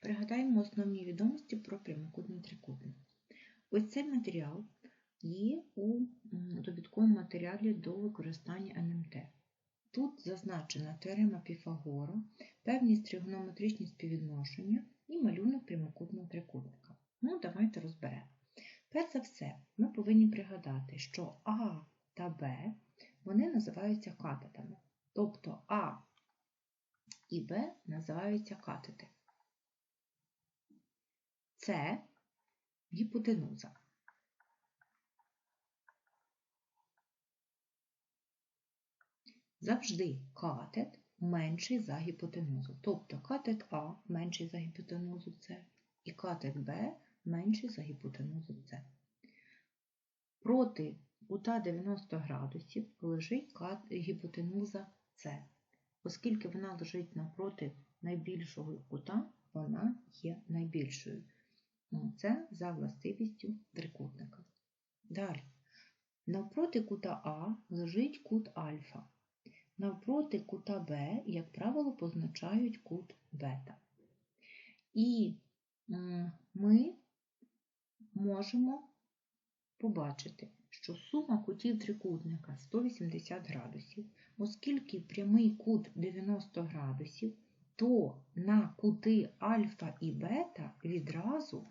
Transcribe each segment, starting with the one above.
Пригадаємо основні відомості про прямокутний трикутник. Ось цей матеріал є у довідковому матеріалі до використання НМТ. Тут зазначена теорема Піфагора, певні тригонометричні співвідношення і малюнок прямокутного трикутника. Ну, давайте розберемо. Перш за все, ми повинні пригадати, що А та Б вони називаються катетами. Тобто А і Б називаються катети. Це гіпотенуза. Завжди катет менший за гіпотенузу. Тобто катет А менший за гіпотенузу С і катет Б менший за гіпотенузу С. Проти кута 90 градусів лежить гіпотенуза С. Оскільки вона лежить навпроти найбільшого кута, вона є найбільшою. Ну, Це за властивістю трикутника. Далі. Навпроти кута А лежить кут альфа. Навпроти кута Б, як правило, позначають кут бета. І ми можемо побачити, що сума кутів трикутника 180 градусів, оскільки прямий кут 90 градусів, то на кути альфа і бета відразу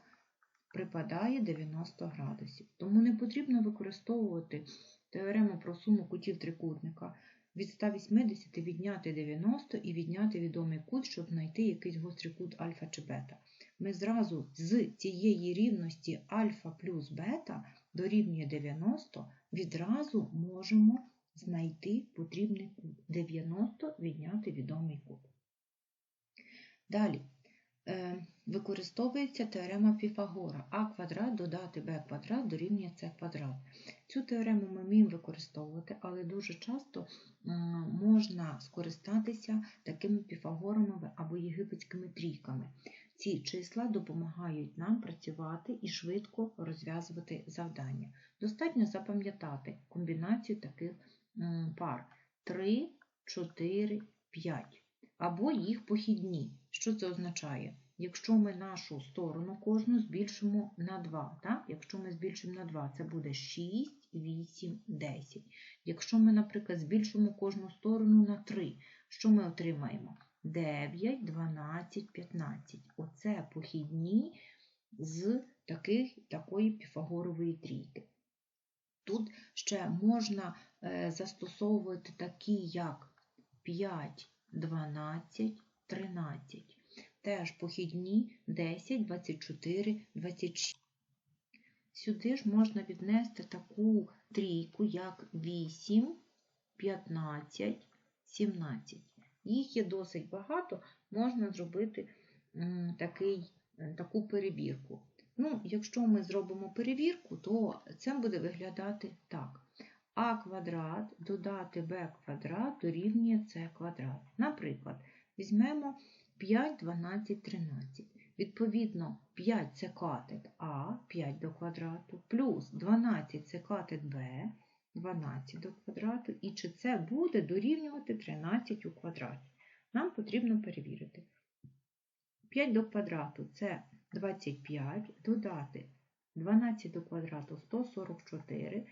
припадає 90 градусів. Тому не потрібно використовувати теорему про суму кутів трикутника від 180 відняти 90 і відняти відомий кут, щоб знайти якийсь гострий кут альфа чи бета. Ми зразу з цієї рівності альфа плюс бета дорівнює 90, відразу можемо знайти потрібний кут. 90 відняти відомий кут. Далі. Е, Використовується теорема Піфагора. А квадрат додати b квадрат дорівнює c квадрат. Цю теорему ми вміємо використовувати, але дуже часто можна скористатися такими піфагорами або єгипетськими трійками. Ці числа допомагають нам працювати і швидко розв'язувати завдання. Достатньо запам'ятати комбінацію таких пар 3, 4, 5 або їх похідні. Що це означає? Якщо ми нашу сторону кожну збільшимо на 2, так? якщо ми збільшимо на 2, це буде 6, 8, 10. Якщо ми, наприклад, збільшимо кожну сторону на 3, що ми отримаємо? 9, 12, 15. Оце похідні з таких, такої піфагорової трійки. Тут ще можна е, застосовувати такі, як 5, 12, 13. Теж похідні 10, 24, 26. Сюди ж можна віднести таку трійку, як 8, 15, 17. Їх є досить багато, можна зробити такий, е, таку перевірку. Ну, якщо ми зробимо перевірку, то це буде виглядати так. А квадрат додати b квадрат дорівнює c квадрат. Наприклад, візьмемо 5, 12, 13. Відповідно, 5 це катет А, 5 до квадрату, плюс 12 це катет Б, 12 до квадрату, і чи це буде дорівнювати 13 у квадраті. Нам потрібно перевірити. 5 до квадрату це 25, додати 12 до квадрату 144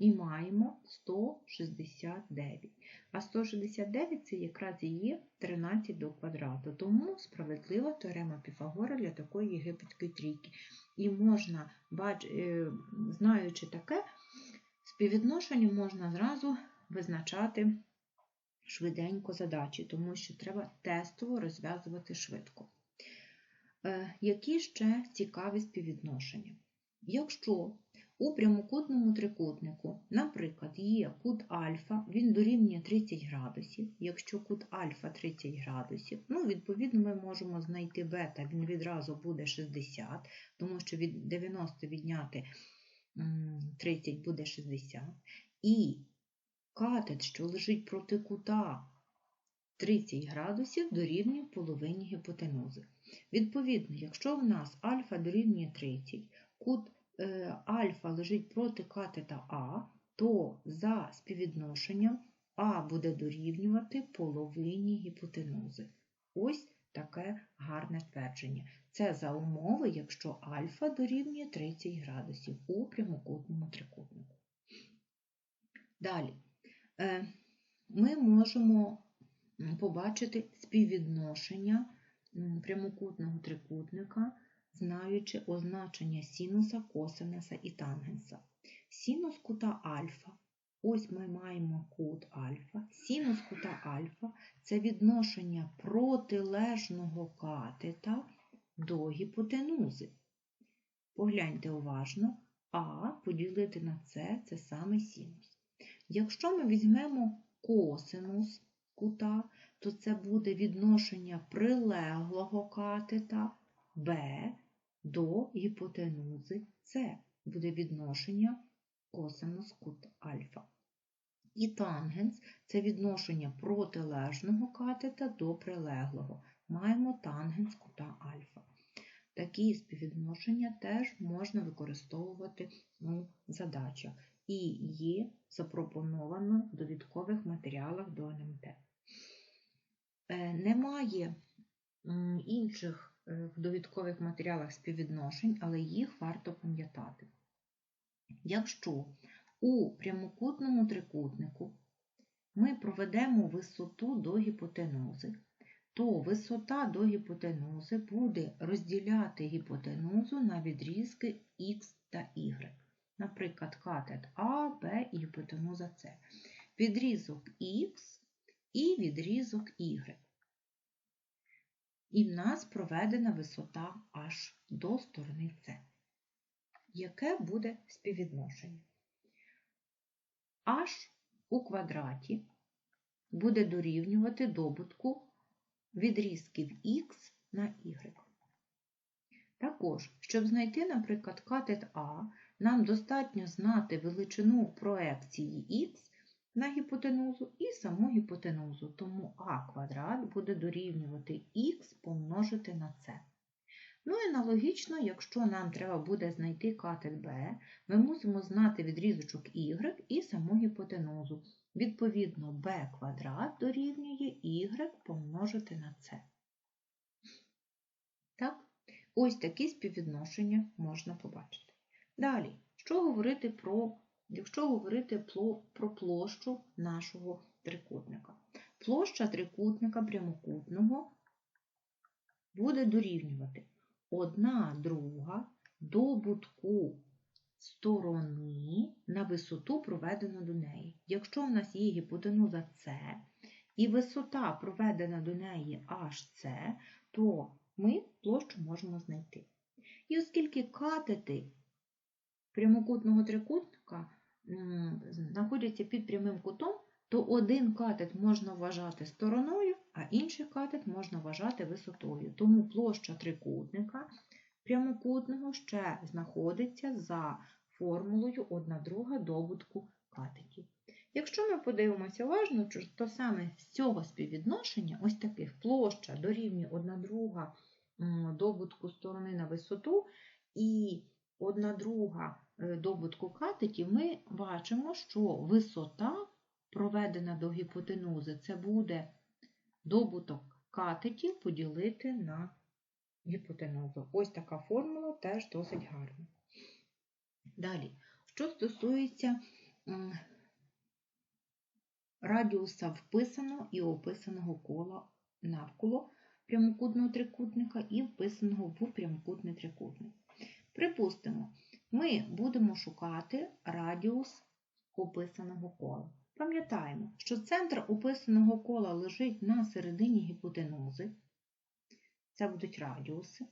і маємо 169. А 169 це якраз і є 13 до квадрату. Тому справедлива теорема Піфагора для такої єгипетської трійки. І можна, е, знаючи таке, співвідношення можна зразу визначати швиденько задачі, тому що треба тестово розв'язувати швидко. Е, Які ще цікаві співвідношення? Якщо у прямокутному трикутнику, наприклад, є кут альфа, він дорівнює 30 градусів. Якщо кут альфа 30 градусів, ну, відповідно, ми можемо знайти бета, він відразу буде 60, тому що від 90 відняти 30 буде 60. І катет, що лежить проти кута 30 градусів, дорівнює половині гіпотенузи. Відповідно, якщо в нас альфа дорівнює 30, кут альфа лежить проти катета А, то за співвідношенням А буде дорівнювати половині гіпотенузи. Ось таке гарне твердження. Це за умови, якщо альфа дорівнює 30 градусів у прямокутному трикутнику. Далі е, ми можемо побачити співвідношення прямокутного трикутника, знаючи означення синуса, косинуса і тангенса. Синус кута альфа. Ось ми маємо кут альфа. Синус кута альфа це відношення протилежного катета до гіпотенузи. Погляньте уважно, А поділити на С це саме синус. Якщо ми візьмемо косинус кута, то це буде відношення прилеглого катета Б до гіпотенузи С. Буде відношення косинус кут альфа. І тангенс це відношення протилежного катета до прилеглого. Маємо тангенс кута альфа. Такі співвідношення теж можна використовувати у задачах і є запропоновано в довідкових матеріалах до НМТ. Е, немає інших в довідкових матеріалах співвідношень, але їх варто пам'ятати. Якщо у прямокутному трикутнику ми проведемо висоту до гіпотенузи, то висота до гіпотенузи буде розділяти гіпотенузу на відрізки Х та Y. Наприклад, катет А, Б і гіпотенуза С. Відрізок Х і відрізок Y. І в нас проведена висота аж до сторони С. Яке буде співвідношення? H у квадраті буде дорівнювати добутку відрізків Х на Y. Також, щоб знайти, наприклад, катет А, нам достатньо знати величину проекції Х на гіпотенузу і саму гіпотенузу, тому А квадрат буде дорівнювати Х помножити на С. Ну і аналогічно, якщо нам треба буде знайти катет Б, ми мусимо знати відрізочок Y і саму гіпотенузу. Відповідно, b квадрат дорівнює y помножити на c. Так? Ось такі співвідношення можна побачити. Далі, що говорити про, якщо говорити про площу нашого трикутника? Площа трикутника прямокутного буде дорівнювати 1 друга добутку сторони на висоту, проведену до неї. Якщо в нас є гіпотенуза С і висота проведена до неї HC, то ми площу можемо знайти. І оскільки катети прямокутного трикутника знаходяться під прямим кутом, то один катет можна вважати стороною, а інший катет можна вважати висотою. Тому площа трикутника прямокутного ще знаходиться за формулою 1 друга добутку катетів. Якщо ми подивимося уважно, то саме з цього співвідношення, ось таких площа дорівнює 1 друга добутку сторони на висоту і 1 друга добутку катетів, ми бачимо, що висота, проведена до гіпотенузи, це буде добуток катетів поділити на гіпотенузу. Ось така формула теж досить гарна. Далі, що стосується радіуса вписаного і описаного кола навколо прямокутного трикутника і вписаного в прямокутний трикутник. Припустимо, ми будемо шукати радіус описаного кола. Пам'ятаємо, що центр описаного кола лежить на середині гіпотенузи. Це будуть радіуси.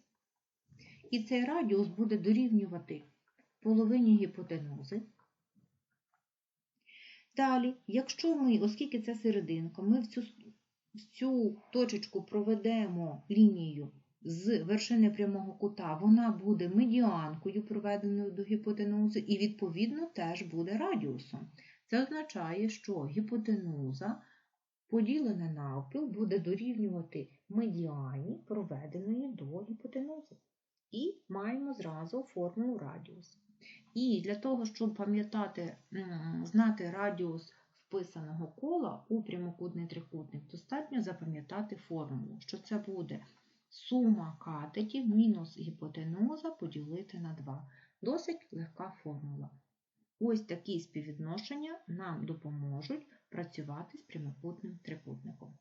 І цей радіус буде дорівнювати половині гіпотенузи. Далі, якщо ми, оскільки це серединка, ми в цю, в цю точечку проведемо лінію з вершини прямого кута, вона буде медіанкою, проведеною до гіпотенузи, і, відповідно, теж буде радіусом. Це означає, що гіпотенуза поділена навпіл буде дорівнювати медіані, проведеної до гіпотенузи. І маємо зразу формулу радіус. І для того, щоб пам'ятати, знати радіус вписаного кола у прямокутний трикутник достатньо запам'ятати формулу, що це буде сума катетів мінус гіпотенуза поділити на 2. Досить легка формула. Ось такі співвідношення нам допоможуть працювати з прямокутним трикутником.